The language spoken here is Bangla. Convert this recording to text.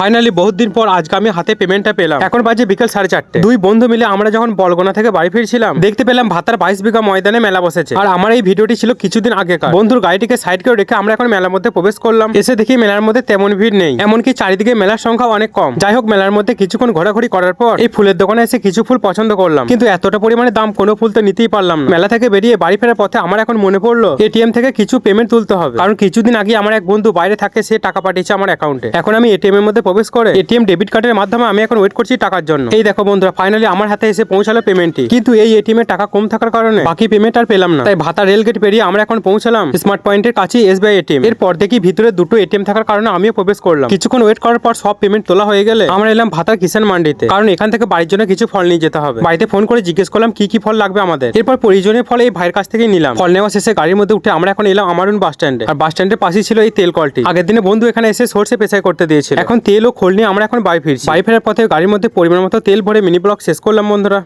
ফাইনালি বহুত দিন পর আজকে আমি হাতে পেমেন্টটা পেলাম। এখন বাজে বিকেল সাড়ে চারটে। দুই বন্ধু মিলে আমরা যখন বলগোনা থেকে বাড়ি ফিরছিলাম, দেখতে পেলাম ভাতার বাইশ বিঘা ময়দানে মেলা বসেছে। আর আমার এই ভিডিওটি ছিল কিছুদিন আগেকার। বন্ধুর গাড়িটিকে সাইড করে রেখে আমরা এখন মেলার মধ্যে প্রবেশ করলাম। এসে দেখি মেলার মধ্যে তেমন ভিড় নেই। এমনকি চারিদিকে মেলার সংখ্যা অনেক কম। যাই হোক, মেলার মধ্যে কিছুক্ষণ ঘোরাঘুরি করার পর এই ফুলের দোকানে এসে কিছু ফুল পছন্দ করলাম। কিন্তু এতটা পরিমাণে দাম কোনো ফুল তো নিতেই পারলাম না। মেলা থেকে বেরিয়ে বাড়ি ফেরার পথে আমার এখন মনে পড়ল এটিএম থেকে কিছু পেমেন্ট তুলতে হবে। কারণ কিছুদিন আগে আমার এক বন্ধু বাইরে থাকে, সে টাকা পাঠিয়েছে আমার অ্যাকাউন্টে এখন আমি এটিএম এর মধ্যে প্রবেশ করে এটিএম ডেবিট কার্ডের মাধ্যমে আমি এখন ওয়েট করছি টাকার জন্য। এই দেখো বন্ধুরা ফাইনালি আমার হাতে এসে পৌঁছালো পেমেন্টটি কিন্তু এই এটিএম এর টাকা কম থাকার কারণে বাকি পেমেন্ট আর পেলাম না। তাই ভাতা রেল গেট পেরিয়ে আমরা এখন পৌঁছালাম স্মার্ট পয়েন্টের কাছে এসবিআই এটিএম এরপর দেখি ভিতরে দুটো এটিএম থাকার কারণে আমিও প্রবেশ করলাম। কিছুক্ষণ ওয়েট করার পর সব পেমেন্ট তোলা হয়ে গেলে আমরা এলাম ভাতার কিষান মান্ডিতে। কারণ এখান থেকে বাড়ির জন্য কিছু ফল নিয়ে যেতে হবে। বাড়িতে ফোন করে জিজ্ঞেস করলাম, কি কি ফল লাগবে আমাদের? এরপর প্রয়োজনীয় ফল এই ভাইয়ের কাছ থেকেই নিলাম। ফল নেওয়া শেষে গাড়ির মধ্যে উঠে আমরা এখন এলাম আমারুন বাস স্ট্যান্ডে আর বাস স্ট্যান্ডের পাশেই ছিল এই তেল কলটি। আগের দিনে বন্ধু এখানে এসে সর্ষে পেশাই করতে দিয়েছিল। এখন তেল ও খোল নিয়ে আমরা এখন বাড়ি ফিরছি। বাড়ি ফেরার পথে গাড়ির মধ্যে পরিমাণ মতো তেল ভরে মিনি ব্লক শেষ করলাম বন্ধুরা।